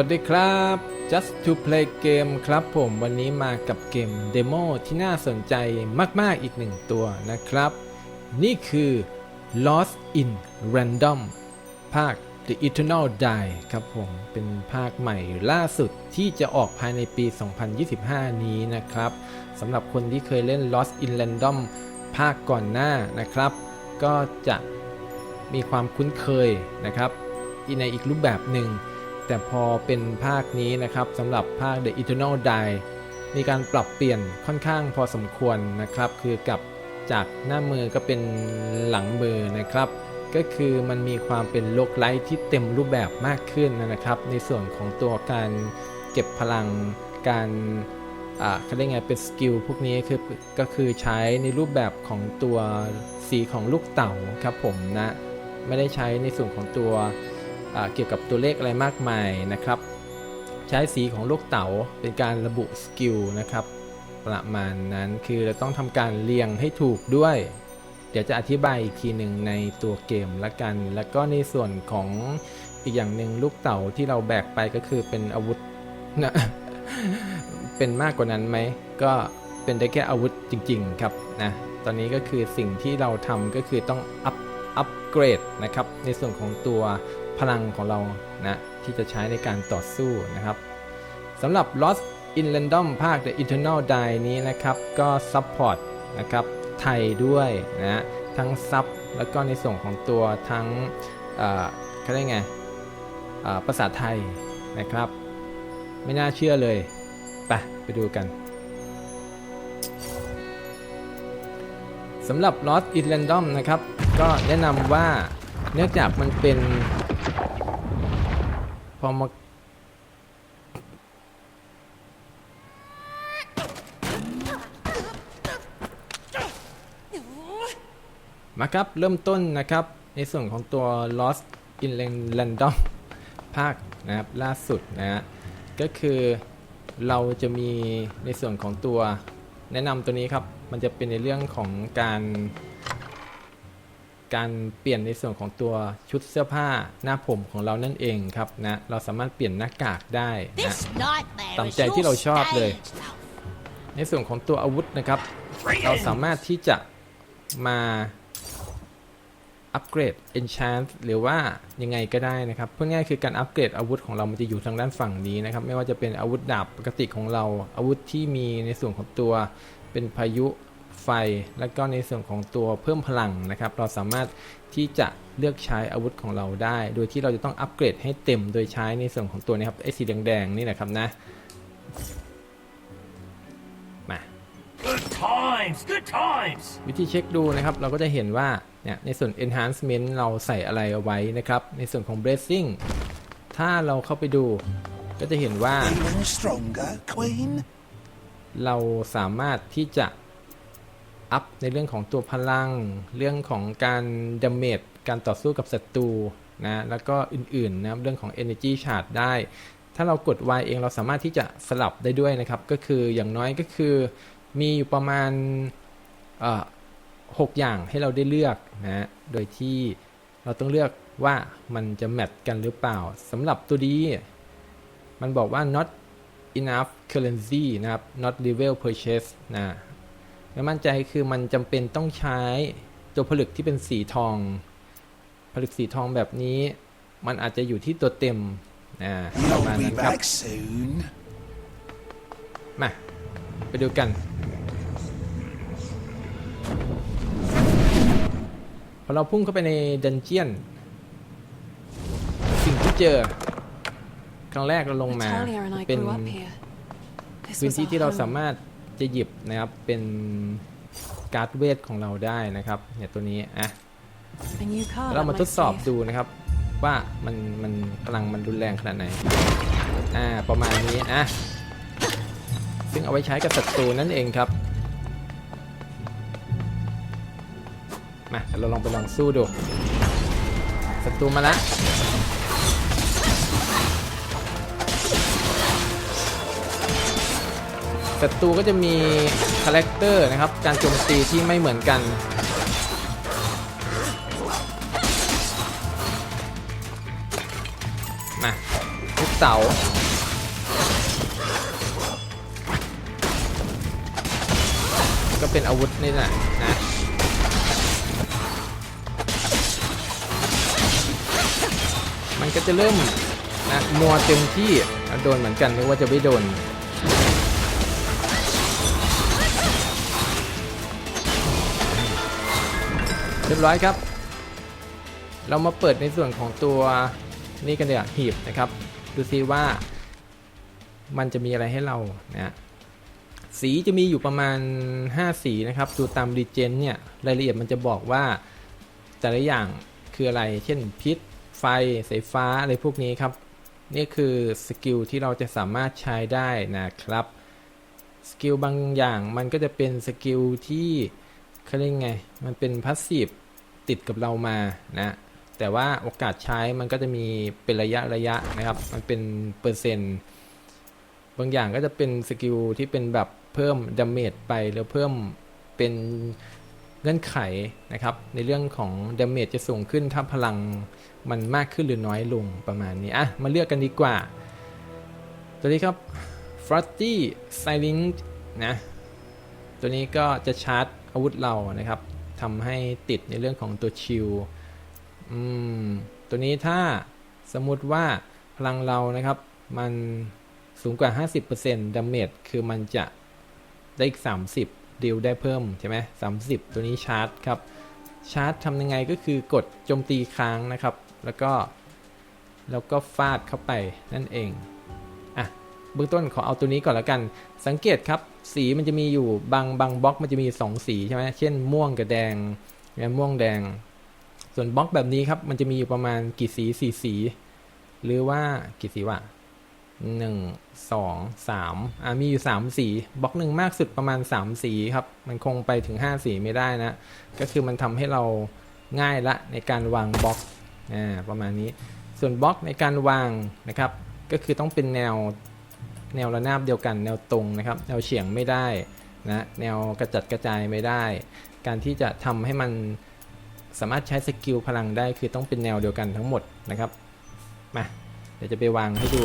วัสดีครับ Just to Play Game ครับผมวันนี้มากับเกมเดโมที่น่าสนใจมาก ๆ อีกหนึ่งตัวนะครับ นี่คือ Lost in Random ภาค The Eternal Die ครับผมเป็นภาคใหม่ล่าสุดที่จะออกภายในปี 2025 นี้นะครับสำหรับคนที่เคยเล่น Lost in Random ภาคก่อนหน้านะครับ ก็จะมีความคุ้นเคยนะครับในอีกรูปแบบหนึ่ง แต่พอเป็นภาคนี้นะครับสำหรับภาค The Eternal Die มีการปรับเปลี่ยนค่อนข้างพอสมควรนะครับ คือกับจากหน้ามือก็เป็นหลังมือนะครับ ก็คือมันมีความเป็นโลกไลท์ที่เต็มรูปแบบมากขึ้นนะครับ ในส่วนของตัวการเก็บพลังการอ่าเขาเรียกไงเป็นสกิลพวกนี้คือก็คือใช้ในรูปแบบของตัวสีของลูกเต่าครับผมนะ ไม่ได้ใช้ในส่วนของตัว เกี่ยวกับตัวเลขอะไรมากมายนะครับ ใช้สีของลูกเต๋าเป็นการระบุสกิลนะครับ ประมาณนั้นคือเราต้องทำการเรียงให้ถูกด้วย เดี๋ยวจะอธิบายอีกทีหนึ่งในตัวเกมละกัน แล้วก็ในส่วนของอีกอย่างหนึ่งลูกเต๋าที่เราแบกไปก็คือเป็นอาวุธนะเป็นมากกว่านั้นไหมก็เป็นได้แค่อาวุธจริง ๆ ครับนะตอนนี้ก็คือสิ่งที่เราทำก็คือต้องอัพอัปเกรดนะครับ ในส่วนของตัว พลังของเรานะที่จะใช้ในการต่อสู้นะครับสำหรับ Lost in Random ภาค The Eternal Die นี้นะครับ ก็ซัพพอร์ตนะครับไทยด้วยนะทั้งซับแล้วก็ในส่วนของตัวทั้งเออเขาเรียกไงเออภาษาไทยนะครับ ไม่น่าเชื่อเลยไปไปดูกันสำหรับ Lost in Random นะครับ ก็แนะนำว่าเนื่องจากมันเป็น พอมามาครับ เริ่มต้นนะครับ ในส่วนของตัว Lost in Random ภาคนะครับ ล่าสุดนะฮะก็คือเราจะมีในส่วนของตัวแนะนำตัวนี้ครับ มันจะเป็นในเรื่องของการ การเปลี่ยนในส่วนของตัวชุดเสื้อผ้าหน้าผมของเรานั่นเองครับนะเราสามารถเปลี่ยนหน้ากากได้นะ This nightmare ตาม is ใจที่เรา your ชอบเลย stage. ในส่วนของตัวอาวุธนะครับ เราสามารถที่จะมาอัปเกรด enchant หรือว่ายังไงก็ได้นะครับเพื่อง่ายคือการอัปเกรดอาวุธของเรามันจะอยู่ทางด้านฝั่งนี้นะครับ ไม่ว่าจะเป็นอาวุธดาบปกติของเราอาวุธที่มีในส่วนของตัวเป็นพายุ ไฟ แล้วก็ในส่วนของตัวเพิ่มพลังนะครับ เราสามารถที่จะเลือกใช้อาวุธของเราได้ โดยที่เราจะต้องอัปเกรดให้เต็มโดยใช้ในส่วนของตัวนี้ครับไอ้สีแดงๆนี่นะครับนะ มา Good times, good times. วิธีเช็คดูนะครับ เราก็จะเห็นว่าเนี่ยในส่วน enhancement เราใส่อะไรเอาไว้นะครับ ในส่วนของ bracing ถ้าเราเข้าไปดูก็จะเห็นว่า Feeling stronger, Queen? เราสามารถที่จะ อัพในเรื่องของตัวพลัง เรื่องของการดาเมจการต่อสู้กับศัตรูนะแล้วก็อื่นๆนะเรื่องของ energy charge ได้ ถ้าเรากด Y เองเราสามารถที่จะสลับได้ด้วยนะครับ ก็คืออย่างน้อยก็คือมีอยู่ประมาณเอ่อหกอย่างให้เราได้เลือกนะฮะโดยที่เราต้องเลือกว่ามันจะแมทกันหรือเปล่าสำหรับตัวนี้มันบอกว่า not enough currency นะครับ not level purchase นะ ไม่มั่นใจคือมันจำเป็นต้องใช้ตัวผลึกที่เป็นสีทอง ผลึกสีทองแบบนี้ มันอาจจะอยู่ที่ตัวเต็มนะประมาณ You'll นั้ be นครับ back soon. มาไปดูกันพอเราพุ่งเข้าไปในดันเจียน สิ่งที่เจอ ครั้งแรกเราลงมา Natalia and I เป็น grew up here. This พื้น was ที่ our ที่เรา home. สามารถ จะหยิบนะครับเป็นการ์ดเวทของเราได้นะครับเนี่ยตัวนี้อะ A new card เรา up มา my ทดสอบ sleeve. ดูนะครับ ว่ามันมันพลังมันรุนแรงขนาดไหนอ่าประมาณนี้อะซึ่งเอาไว้ใช้กับศัตรูนั่นเองครับมาเดี๋ยวเราลองไปลองสู้ดูศัตรูมาแล้ว ศัตรูก็จะมีคาแรคเตอร์นะครับ การโจมตีที่ไม่เหมือนกัน มาทุบเสาก็เป็นอาวุธนี่แหละนะมันก็จะเริ่มนะนัวเต็มที่โดนเหมือนกันนึกว่าจะไม่โดน เรียบร้อยครับ เรามาเปิดในส่วนของตัวนี่กันเดี๋ยวหีบนะครับ ดูซิว่า มันจะมีอะไรให้เรานะสีจะมีอยู่ประมาณ 5 สีนะครับดูตามรีเจนเนี่ยรายละเอียดมันจะบอกว่าแต่ละอย่างคืออะไร เช่นพิษ ไฟสายฟ้าอะไรพวกนี้ครับ นี่คือสกิลที่เราจะสามารถใช้ได้นะครับ สกิลบางอย่างมันก็จะเป็นสกิลที่ เขาเรียกไง มันเป็นพาสซีฟติดกับเรามานะ แต่ว่าโอกาสใช้มันก็จะมีเป็นระยะระยะนะครับ มันเป็นเปอร์เซ็นต์บางอย่างก็จะเป็นสกิลที่เป็นแบบเพิ่มดาเมจไปแล้วเพิ่มเป็นเงื่อนไขนะครับ ในเรื่องของดาเมจจะสูงขึ้นถ้าพลังมันมากขึ้นหรือน้อยลงประมาณนี้อะมาเลือกกันดีกว่า ตัวนี้ครับ f r o s t y Silent นะ ตัวนี้ก็จะชาร์จ อาวุธเรานะครับทำให้ติดในเรื่องของตัวชิลอืมตัวนี้ถ้าสมมติว่าพลังเรานะครับมันสูงกว่า 50%ดาเมจคือมันจะได้อีก 30 ดิวได้เพิ่มใช่ไหม30ตัวนี้ชาร์จครับ ชาร์จทำยังไงก็คือกดโจมตีค้างนะครับ แล้วก็ แล้วก็ฟาดเข้าไปนั่นเอง เบื้องต้นขอเอาตัวนี้ก่อนล้วกัน สังเกตครับสีมันจะมีอยู่บางบางบล็อกมันจะมี 2 สีใช่ไหมเช่นม่วงกับแดงนี่ยม่วงแดง ส่วนบล็อกแบบนี้ครับมันจะมีอยู่ประมาณกี่สีสี่สี หรือว่ากี่สีวะหนึ่งสองสามอ่ามีอยู่สามสีบล็อกหนึ่งมากสุดประมาณสามสีครับ มันคงไปถึงห้าสีไม่ได้นะ ก็คือมันทำให้เราง่ายละในการวางบล็อกอ่าประมาณนี้ ส่วนบล็อกในการวางนะครับ ก็คือต้องเป็นแนว แนวระนาบเดียวกัน แนวตรงนะครับ แนวเฉียงไม่ได้นะแนวกระจัดกระจายไม่ได้ การที่จะทำให้มันสามารถใช้สกิลพลังได้คือต้องเป็นแนวเดียวกันทั้งหมดนะครับมาเดี๋ยวจะไปวางให้ดู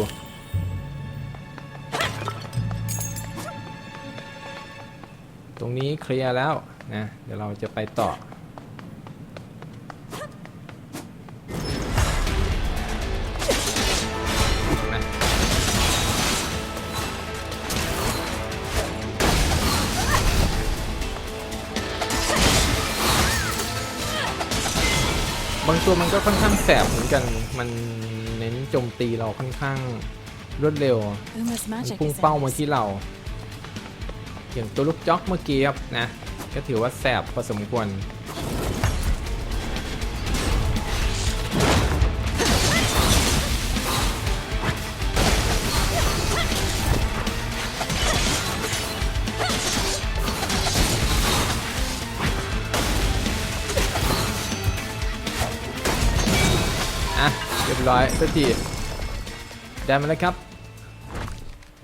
ตรงนี้เคลียร์แล้วนะ เดี๋ยวเราจะไปต่อ ตัวมันก็ค่อนข้างแสบเหมือนกัน มันเน้นโจมตีเราค่อนข้างรวดเร็ว Uma's มัน magic พุ่ง is เป้ามา endless. ที่เรา อย่างตัวลูกจ็อกเมื่อกี้ครับนะ ก็ถือว่าแสบพอสมควร ร้อยสักทีได้มาแล้วครับ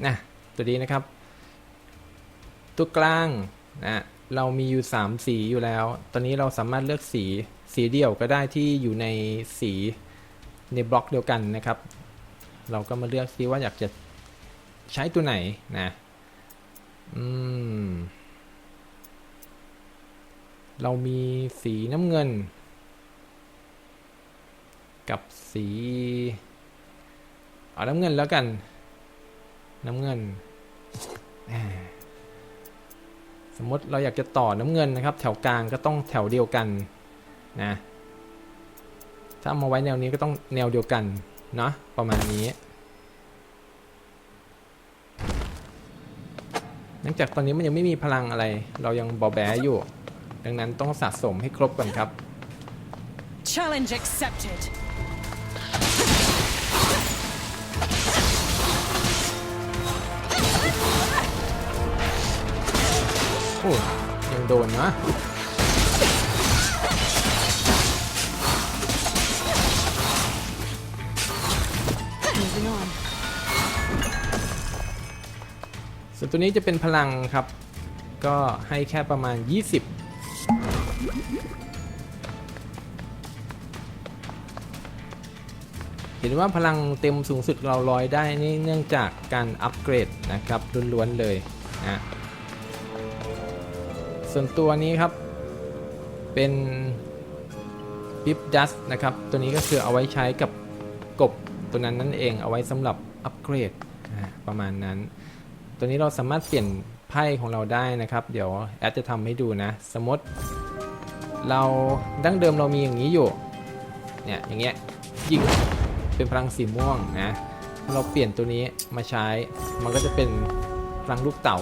นะตัวนี้นะครับ ตัวกลางนะเรามีอยู่ 3 สีอยู่แล้ว ตอนนี้เราสามารถเลือกสีสีเดียวก็ได้ที่อยู่ในสีในบล็อกเดียวกันนะครับ เราก็มาเลือกซิว่าอยากจะใช้ตัวไหนนะอืมเรามีสีน้ำเงิน กับสีเอาน้ำเงินแล้วกัน น้ำเงิน สมมติเราอยากจะต่อน้ำเงินนะครับ แถวกลางก็ต้องแถวเดียวกันนะถ้าเอามาไว้แนวนี้ก็ต้องแนวเดียวกันเนาะประมาณนี้เนื่องจากตอนนี้มันยังไม่มีพลังอะไร เรายังบอแบอยู่ ดังนั้นต้องสะสมให้ครบก่อนครับ Challenge accepted. อ้ยังโดนนะส่วนตัวนี้จะเป็นพลังครับ ก็ให้แค่ประมาณ 20 เห็นว่าพลังเต็มสูงสุดเราลอยได้นี่เนื่องจากการอัปเกรดนะครับล้วนๆเลยนะ ส่วนตัวนี้ครับ เป็นบิบดัสนะครับ ตัวนี้ก็คือเอาไว้ใช้กับกบตัวนั้นนั่นเองเอาไว้สำหรับอัปเกรดประมาณนั้น ตัวนี้เราสามารถเปลี่ยนไพ่ของเราได้นะครับ เดี๋ยวแอดจะทำให้ดูนะ สมมติ เราดั้งเดิมเรามีอย่างนี้อยู่ เนี่ยอย่างเงี้ยยิงเป็นพลังสีม่วงนะเราเปลี่ยนตัวนี้มาใช้ มันก็จะเป็นพลังลูกเต๋า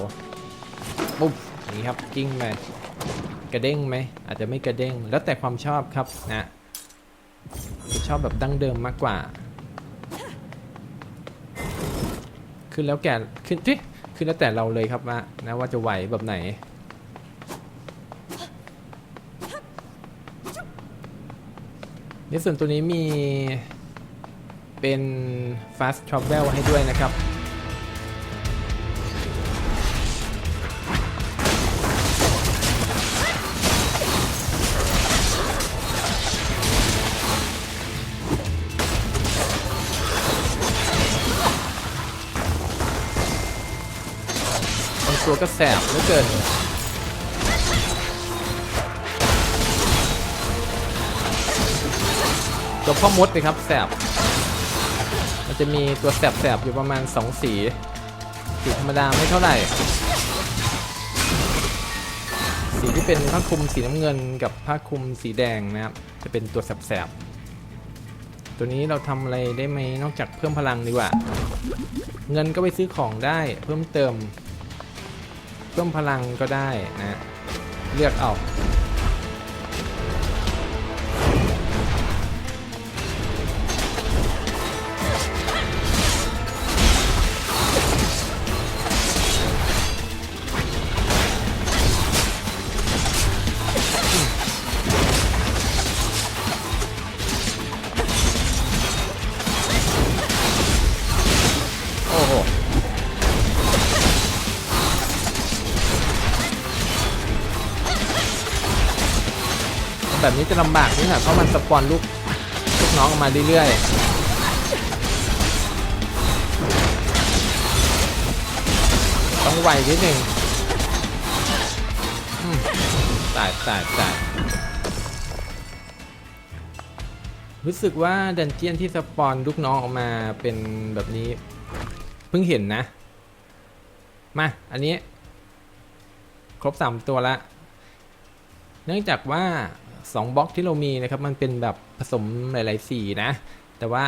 ปุ๊บ นี้ครับกิ้งไปกระเด้งไหมอาจจะไม่กระเด้งแล้วแต่ความชอบครับนะชอบแบบดั้งเดิมมากกว่า ขึ้นแล้วแก่ขึ้นที่ขึ้นแล้วแต่เราเลยครับว่านะว่าจะไหวแบบไหนในส่วนตัวนี้มีเป็น fast travel ให้ด้วยนะครับ ก็แสบเหลือเกินตัวพ่อมดเลยครับแสบมันจะมีตัวแสบๆอยู่ประมาณ 2 สีสีธรรมดาไม่เท่าไหร่ สีที่เป็นผ้าคลุมสีน้ำเงินกับผ้าคลุมสีแดงนะครับ จะเป็นตัวแสบๆ ตัวนี้เราทำอะไรได้ไหมนอกจากเพิ่มพลังดีกว่า เงินก็ไปซื้อของได้เพิ่มเติม พิ่มพลังก็ได้นะ เลือกเอา แบบนี้จะลำบากนี่ค่ะเพราะมันสปอนลูกลูกน้องออกมาเรื่อยๆ ต้องไวนิดหนึ่งตายตายตายรู้สึกว่าดันเจียนที่สปอนลูกน้องออกมาเป็นแบบนี้ เพิ่งเห็นนะ มา อันนี้ ครบ3ตัวละ เนื่องจากว่า 2บล็อกที่เรามีนะครับมันเป็นแบบผสมหลายๆสีนะ แต่ว่า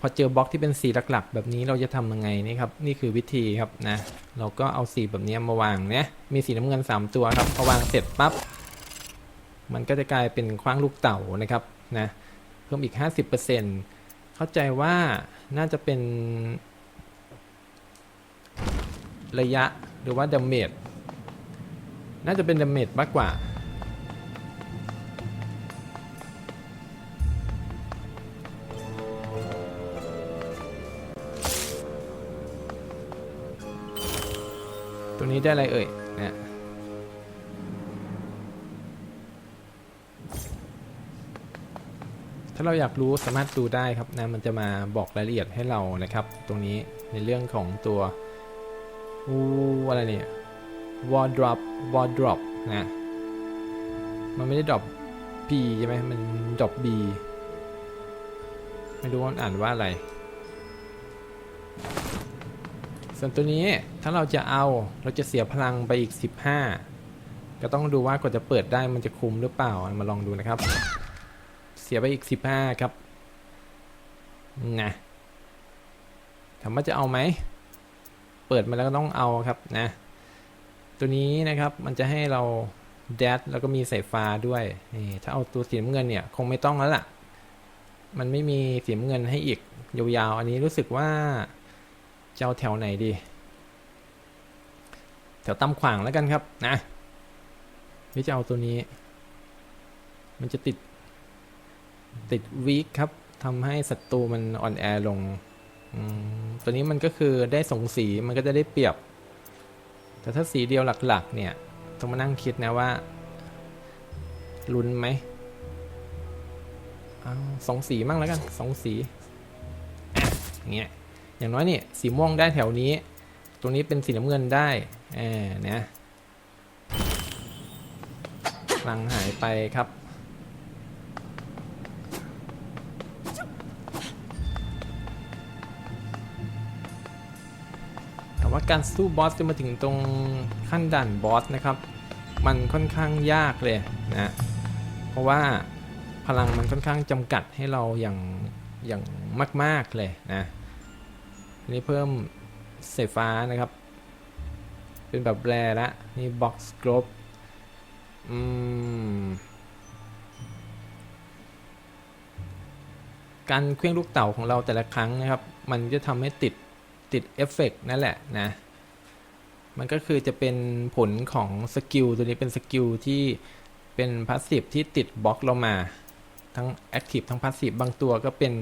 พอเจอบล็อกที่เป็นสีหลักๆ แบบนี้เราจะทำยังไงนี่ครับนี่คือวิธีครับนะ เราก็เอาสีแบบนี้มาวางเนี่ยมีสีน้ำเงิน 3 ตัวครับพอวางเสร็จปั๊บมันก็จะกลายเป็นคว้างลูกเต่านะครับนะเพิ่มอีก 50%เข้าใจว่าน่าจะเป็น ระยะหรือว่าดาเมจน่าจะเป็นดาเมจมากกว่า นี้ได้อะไรเอ่ยเนี่ยถ้าเราอยากรู้สามารถดูได้ครับนะมันจะมาบอกรายละเอียดให้เรานะครับ ตรงนี้ในเรื่องของตัวอูอะไรเนี่ย wardrop wardrop นะมันไม่ได้ drop p ใช่ไหมมัน drop b ไม่รู้ว่าอ่านว่าอะไร ส่วนตัวนี้ถ้าเราจะเอาเราจะเสียพลังไปอีก 15 ก็ต้องดูว่ากว่าจะเปิดได้มันจะคุ้มหรือเปล่ามาลองดูนะครับ เสียไปอีก 15 ครับนะถามว่าจะเอาไหม เปิดมาแล้วก็ต้องเอาครับนะ ตัวนี้นะครับมันจะให้เราแดดแล้วก็มีสายฟ้าด้วยนี่ถ้าเอาตัวสีน้ำเงินเนี่ยคงไม่ต้องแล้วล่ะ มันไม่มีสีน้ำเงินให้อีกยาวๆอันนี้รู้สึกว่า จะเอาแถวไหนดี แถวตำขวางแล้วกันครับนะไม่จะเอาตัวนี้ มันจะติด ติดวีคครับทำให้ศัตรูมันอ่อนแอลงอตัวนี้มันก็คือได้สองสีมันก็จะได้เปรียบ แต่ถ้าสีเดียวหลักๆ เนี่ย ต้องมานั่งคิดนะว่าลุ้นไหมอสองสีมั่งแล้วกันสองสีอย่างเงี้ย อย่างน้อยนี่สีม่วงได้แถวนี้ ตรงนี้เป็นสีน้ำเงินได้เออนะพลังหายไปครับ แต่ว่าการสู้บอสจะมาถึงตรงขั้นด่านบอสนะครับ มันค่อนข้างยากเลยนะ เพราะว่าพลังมันค่อนข้างจำกัดให้เราอย่างอย่างมาก ๆ เลยนะ อันนี้เพิ่มสายฟ้านะครับ เป็นแบบแรละนี่บ็อกซ์กรอบอืมการเคลื่องลูกเต่าของเราแต่ละครั้งนะครับ มันจะทำให้ติดติดเอฟเฟกต์นั่นแหละนะ มันก็คือจะเป็นผลของสกิลตัวนี้เป็นสกิลที่เป็นพาสซีฟที่ติดบล็อกเรามา ทั้งแอคทีฟทั้งพาสซีฟบางตัวก็เป็น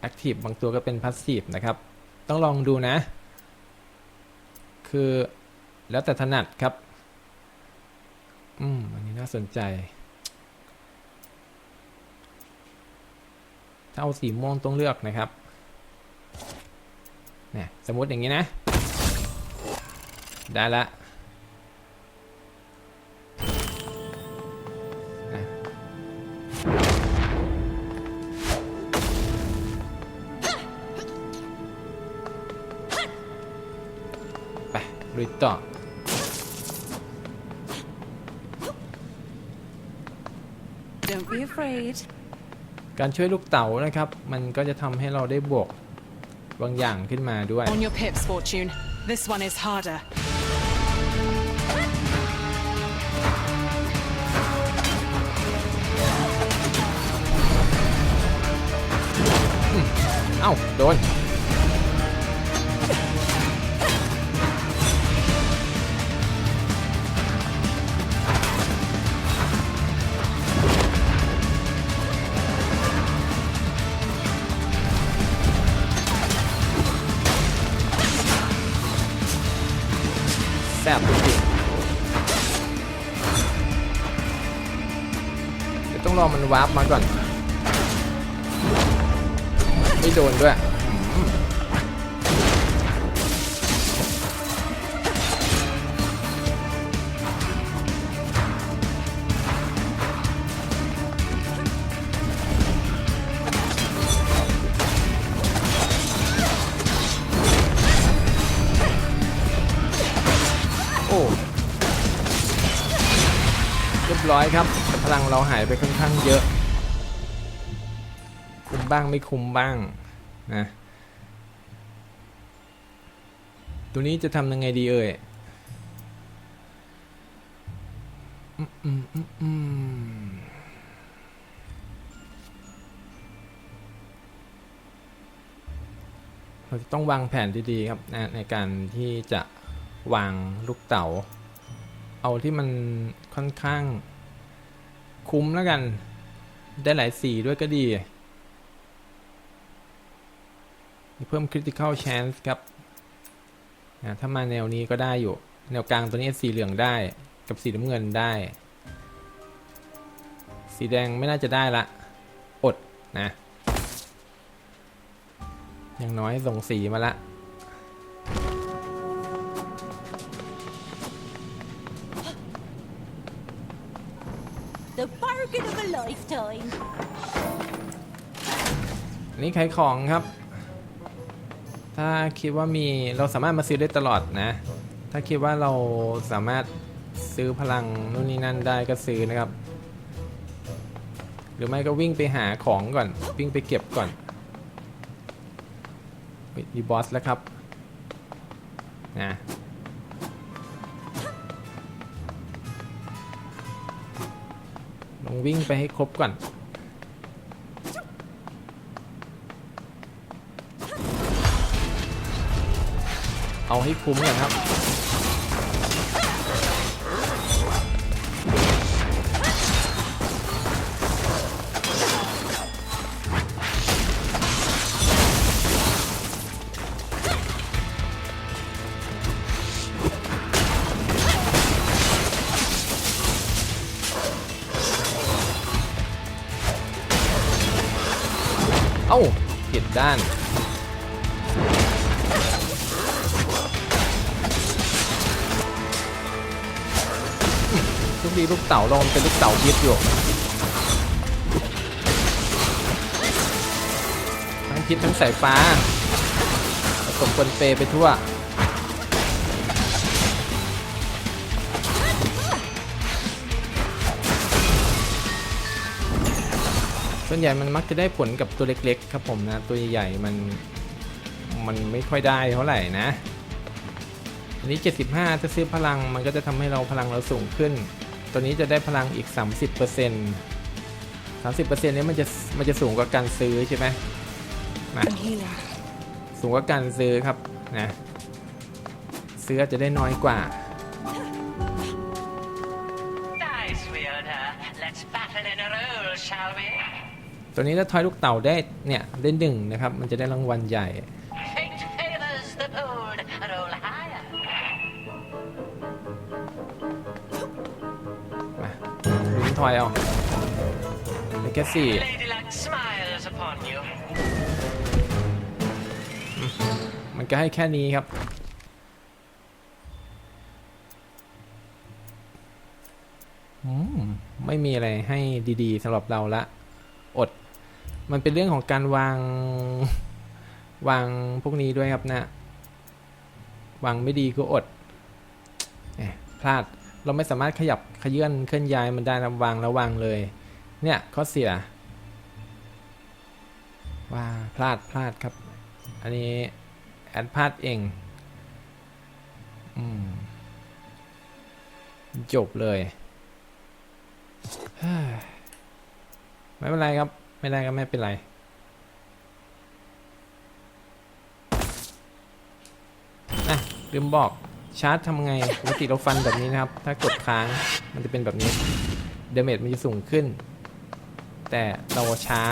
แอคทีฟบางตัวก็เป็นพาสซีฟนะครับ ต้องลองดูนะ คือแล้วแต่ถนัดครับ อืม อันนี้น่าสนใจ ถ้าเอาสีม่วงต้องเลือกนะครับเนี่ยสมมติอย่างนี้นะ ได้ละนะ ไปลุยต่อ Don't be afraid. การช่วยลูกเต๋านะครับ มันก็จะทำให้เราได้บวกบางอย่างขึ้นมาด้วย On your pips, Fortune. This one is harder. เอ้า โดน แบบจริงเดี๋ยวต้องรอมันวาร์ปมาก่อน ไม่โดนด้วย งเราหายไปค่อนข้างเยอะ คุมบ้างไม่คุมบ้างนะตัวนี้จะทำยังไงดีเอ่ยเราจะต้องวางแผนดีๆครับนะในการที่จะวางลูกเต๋า เอาที่มันค่อนข้าง คุ้มแล้วกัน ได้หลายสีด้วยก็ดี เพิ่ม critical chance ครับนะถ้ามาแนวนี้ก็ได้อยู่ แนวกลางตัวนี้สีเหลืองได้ กับสีน้ำเงินได้ สีแดงไม่น่าจะได้ละ อดนะ อย่างน้อยส่งสีมาละ lifetime. อันนี้ขายของครับ ถ้าคิดว่ามีเราสามารถมาซื้อได้ตลอดนะ ถ้าคิดว่าเราสามารถซื้อพลังนู่นนี่นั่นได้ก็ซื้อนะครับ หรือไม่ก็วิ่งไปหาของก่อน วิ่งไปเก็บก่อนมีบอสแล้วครับนะ วิ่งไปให้ครบก่อน เอาให้คุ้มก่อนครับ ด้นทุกทีลูกเต่าลอมเป็นลูกเต่ายึอยู่ทั้งพิษทั้งสายฟ้าผสมคนเปไปทั่ว วนใหญ่มันมักจะได้ผลกับตัวเล็กๆ ครับผมนะ ตัวใหญ่ๆมันมันไม่ค่อยได้เท่าไหร่นะ อันนี้ 75 ถ้าซื้อพลังมันก็จะทำให้เราพลังเราสูงขึ้น ตัวนี้จะได้พลังอีก 30% 30%นี้มันจะมันจะสูงกว่าการซื้อใช่ไหมนะสูงกว่าการซื้อครับนะซื้อจจะได้น้อยกว่า ตัวนี้ถ้าทอยลูกเต่าได้เนี่ยได้หนึ่งนะครับ มันจะได้รางวัลใหญ่ มาลุ้นทอยเอาแค่สี่มันก็ให้แค่นี้ครับอืมไม่มีอะไรให้ดีๆสำหรับเราละ อด มันเป็นเรื่องของการวางวางพวกนี้ด้วยครับนะวางไม่ดีก็อดพลาดเราไม่สามารถขยับขยื่นเคลื่อนย้ายมันได้นะวางแล้ววางเลย เนี่ยข้อเสียว่าพลาดพลาดครับ อันนี้แอดพลาดเองอจบเลยไม่เป็นไรครับ ไม่ได้ก็ไม่เป็นไรนะลืมบอกชาร์จทำไงปกติเราฟันแบบนี้นะครับ ถ้ากดค้างมันจะเป็นแบบนี้เดเมจมันจะสูงขึ้น แต่เราช้า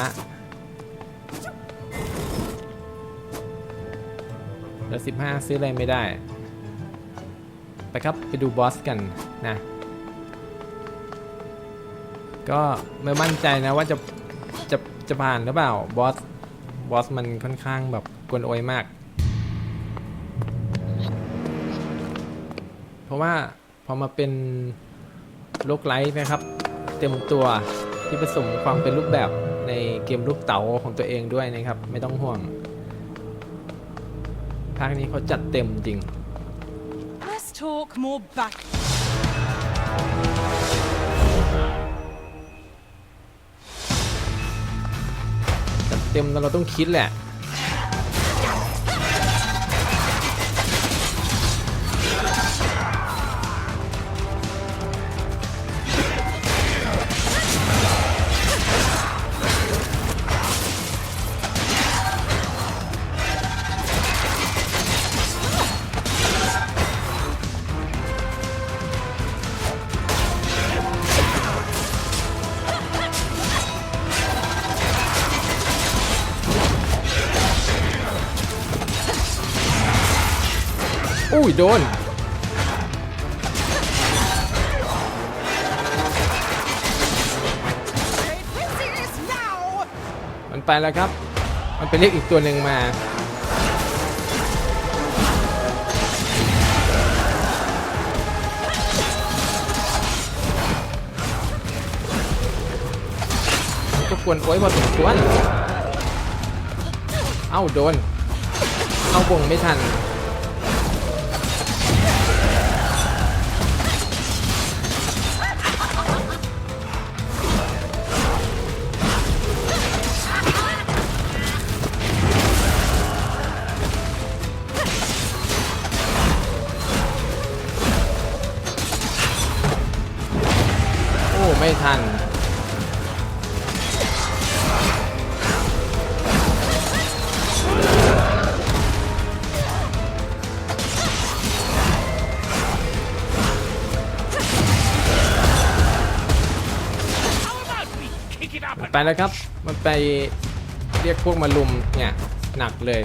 เหลือ15ซื้ออะไรไม่ได้ ไปครับไปดูบอสกันนะ ก็ไม่มั่นใจนะว่าจะ จะผ่านหรือเปล่า บอส บอสมันค่อนข้างแบบกวนโอยมาก เพราะว่าพอมาเป็นโลกไลท์นะครับ เต็มตัวที่ผสมความเป็นรูปแบบในเกมลูกเต๋าของตัวเองด้วยนะครับ ไม่ต้องห่วงภาคนี้เขาจัดเต็มจริง Let's talk more back. เต็มเราต้องคิดแหละ โดนมันไปแล้วครับ มันไปเรียกอีกตัวหนึ่งมาก็ควรโอ้ยพอสมควร เอ้าโดน เอาวงไม่ทัน ไม่ทัน Kick it up มัน ไปแล้วครับ มันไปเรียกพวกมาลุมเนี่ย หนักเลย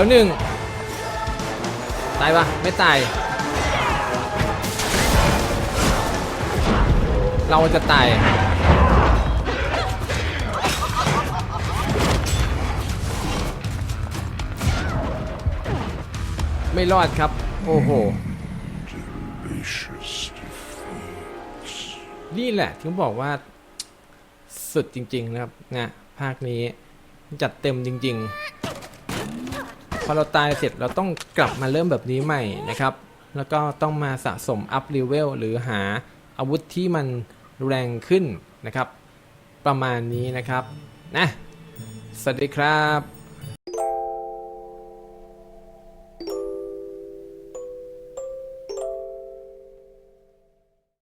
แล้วหนึ่งตายปะไม่ตาย เราจะตายไม่รอดครับ โอ้โห นี่แหละถึงบอกว่า สุดจริง ๆ นะครับนะภาคนี้จัดเต็มจริง ๆ อเราตายเสร็จเราต้องกลับมาเริ่มแบบนี้ใหม่นะครับ แล้วก็ต้องมาสะสมอัพเลเวลหรือหาอาวุธที่มันแรงขึ้นนะครับ ประมาณนี้นะครับนะสวัสดีครับ